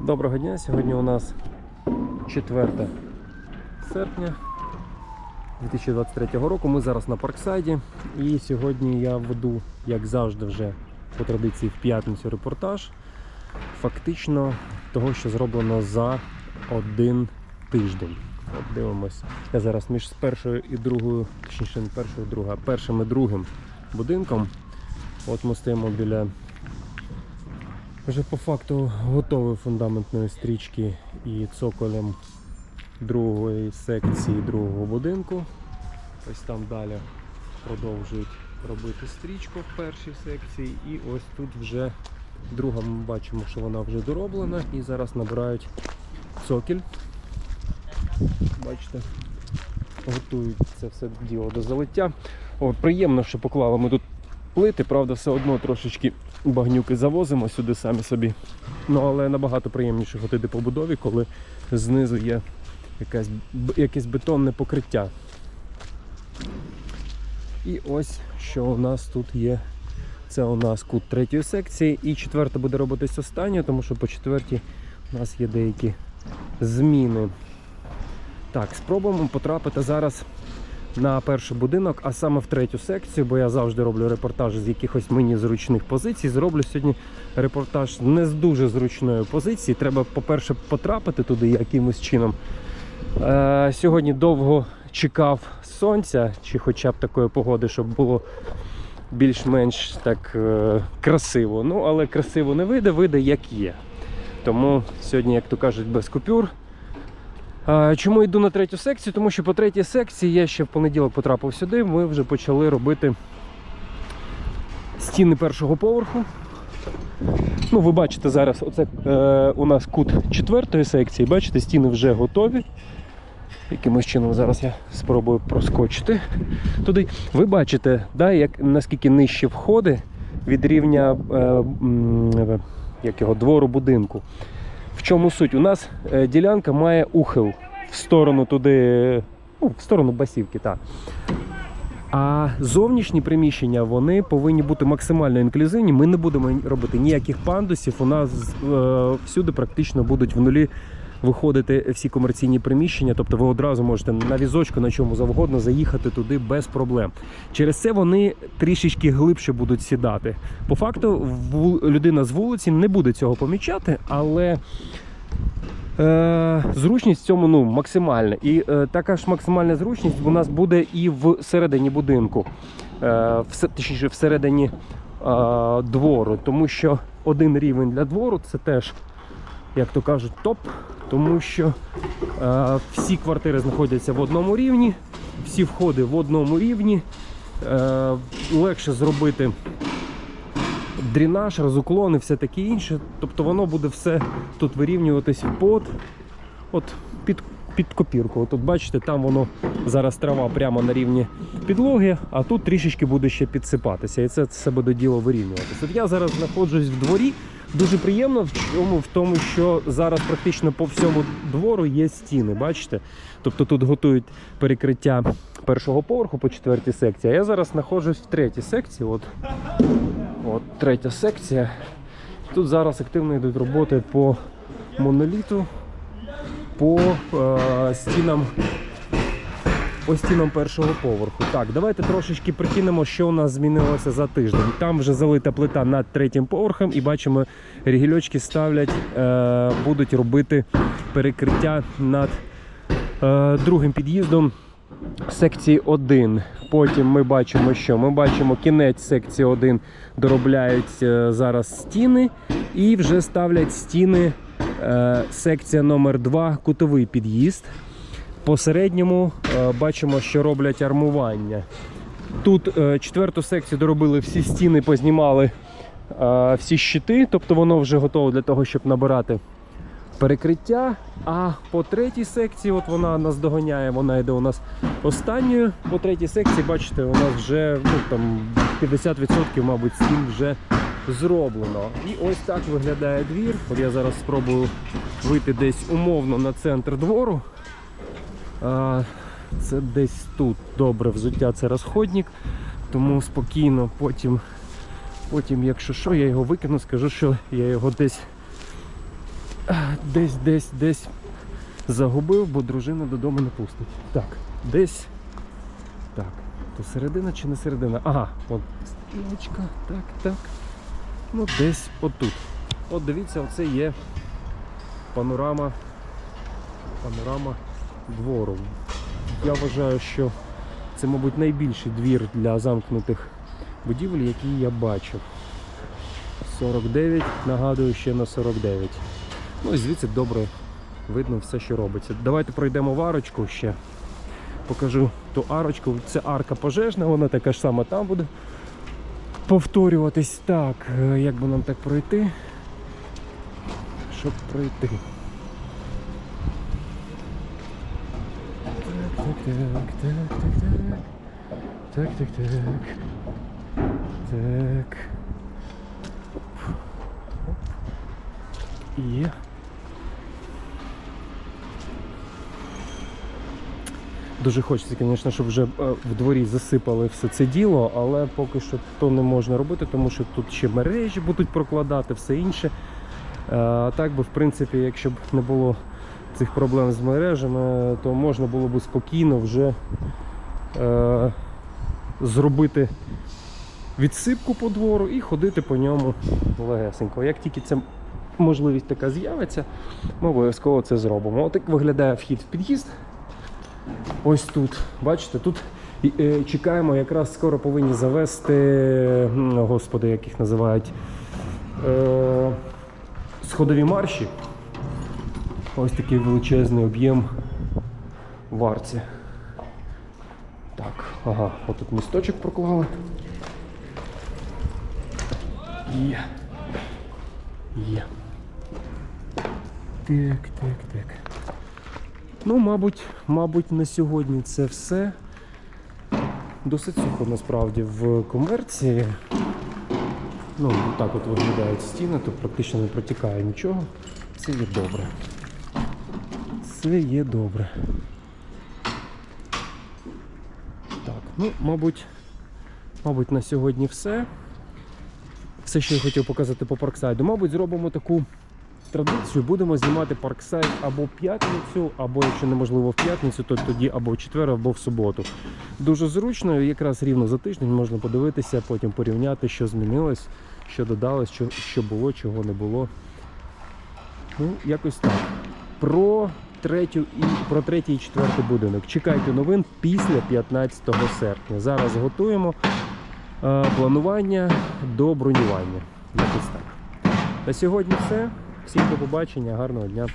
Доброго дня! Сьогодні у нас 4 серпня 2023 року. Ми зараз на Парксайді. І сьогодні я веду, як завжди, вже по традиції в п'ятницю репортаж. Фактично того, що зроблено за один тиждень. От дивимось. Я зараз між першою і другою, точніше не першою, і другою, а першим і другим будинком. От ми стоїмо біля вже по факту готової фундаментної стрічки і цоколем другої секції другого будинку. Ось там далі продовжують робити стрічку в першій секції. І ось тут вже друга ми бачимо, що вона вже дороблена і зараз набирають цокіль. Бачите, готують це все діло до залиття. О, приємно, що поклали ми тут плити, правда, все одно трошечки багнюки завозимо сюди самі собі. Ну, але набагато приємніше ходити по будові, коли знизу є якась, б- якесь бетонне покриття. І ось що у нас тут є. Це у нас кут третьої секції. І четверта буде робитись останньою, тому що по четвертій у нас є деякі зміни. Так, спробуємо потрапити зараз на перший будинок, а саме в третю секцію, бо я завжди роблю репортаж з якихось мені зручних позицій. Зроблю сьогодні репортаж не з дуже зручної позиції. Треба, по-перше, потрапити туди якимось чином. Е, сьогодні довго чекав сонця, чи хоча б такої погоди, щоб було більш-менш так е, красиво. Ну, але красиво не вийде, вийде як є. Тому сьогодні, як то кажуть, без купюр. А, Чому йду на третю секцію? Тому що по третій секції я ще в понеділок потрапив сюди. Ми вже почали робити стіни першого поверху. Ну, ви бачите зараз, оце е, у нас кут четвертої секції. Бачите, стіни вже готові. Якимось чином зараз я спробую проскочити туди. Ви бачите, да, як, наскільки нижче входи від рівня е, м, як його, двору будинку. В чому суть? У нас е, ділянка має ухил в сторону туди, ну, в сторону басівки, так. А зовнішні приміщення вони повинні бути максимально інклюзивні. Ми не будемо робити ніяких пандусів. У нас е, всюди практично будуть в нулі виходити всі комерційні приміщення. Тобто ви одразу можете на візочку, на чому завгодно заїхати туди без проблем. Через це вони трішечки глибше будуть сідати. По факту, людина з вулиці не буде цього помічати, але Е, зручність в цьому ну, максимальна. І е, така ж максимальна зручність у нас буде і всередині будинку, е, все, точніше, всередині е, двору. Тому що один рівень для двору це теж, як то кажуть, топ. Тому що е, всі квартири знаходяться в одному рівні, всі входи в одному рівні. Е, легше зробити дренаж, розуклон і все таке інше. Тобто воно буде все тут вирівнюватись під, от, під, під копірку. Тут бачите, там воно зараз трава прямо на рівні підлоги, а тут трішечки буде ще підсипатися. І це все буде діло вирівнюватися. От я зараз знаходжусь в дворі. Дуже приємно в чому в тому, що зараз практично по всьому двору є стіни. Бачите? Тобто тут готують перекриття першого поверху по четвертій секції. А я зараз знаходжусь в третій секції. От От третя секція. Тут зараз активно йдуть роботи по моноліту, по е, стінам. По стінам першого поверху. Так, давайте трошечки прикинемо, що у нас змінилося за тиждень. Там вже залита плита над третім поверхом, і бачимо, рігільочки ставлять, е, будуть робити перекриття над е, другим під'їздом секції 1. Потім ми бачимо, що ми бачимо кінець секції 1, доробляють е, зараз стіни і вже ставлять стіни секція номер 2 кутовий під'їзд. Посередньому е, бачимо, що роблять армування. Тут е, четверту секцію доробили всі стіни, познімали е, всі щити, тобто воно вже готове для того, щоб набирати перекриття. А по третій секції, от вона нас доганяє, вона йде у нас останньою. По третій секції, бачите, у нас вже ну, там 50% мабуть, стін вже зроблено. І ось так виглядає двір. От я зараз спробую вийти десь умовно на центр двору. А, це десь тут добре взуття, це розходник, тому спокійно потім, потім, якщо що, я його викину, скажу, що я його десь десь, десь, десь загубив, бо дружина додому не пустить. Так, десь. Так, то середина чи не середина? Ага, от стрілочка, так, так. Ну, десь отут. От дивіться, оце є панорама. Панорама двору. Я вважаю, що це, мабуть, найбільший двір для замкнутих будівель, які я бачив. 49, нагадую, ще на 49. Ну і звідси добре видно все, що робиться. Давайте пройдемо в арочку ще. Покажу ту арочку. Це арка пожежна, вона така ж сама там буде повторюватись так, е, як би нам так пройти, щоб пройти. Так, так, так, так, так. Так, так, так. Так. Є. Дуже хочеться, звісно, щоб вже е, в дворі засипали все це діло, але поки що то не можна робити, тому що тут ще мережі будуть прокладати, все інше. Е, А так би, в принципі, якщо б не було цих проблем з мережами, то можна було б спокійно вже е, зробити відсипку по двору і ходити по ньому легесенько. Як тільки ця можливість така з'явиться, ми обов'язково це зробимо. От як виглядає вхід в під'їзд. Ось тут. Бачите, тут е, чекаємо, якраз скоро повинні завести, господи, як їх називають, е, сходові марші. Ось такий величезний об'єм в арці. Так, ага, отут місточок проклали. Є. Є. Так, так, так. Ну, мабуть, мабуть, на сьогодні це все. Досить сухо насправді в комерції. Ну, так от виглядають стіни, тут практично не протікає нічого. Це є добре. Це є добре. Так, ну, мабуть, мабуть, на сьогодні все. Все, що я хотів показати по парксайду. Мабуть, зробимо таку традицію. Будемо знімати парксайд або в п'ятницю, або якщо неможливо в п'ятницю, то тоді або в четвер, або в суботу. Дуже зручно, якраз рівно за тиждень можна подивитися, потім порівняти, що змінилось, що додалось, що, що було, чого не було. Ну, якось так. Про третю і про третій і четвертий будинок. Чекайте новин після 15 серпня. Зараз готуємо е, планування до бронювання. Якось так. На сьогодні все. Всім до побачення, гарного дня.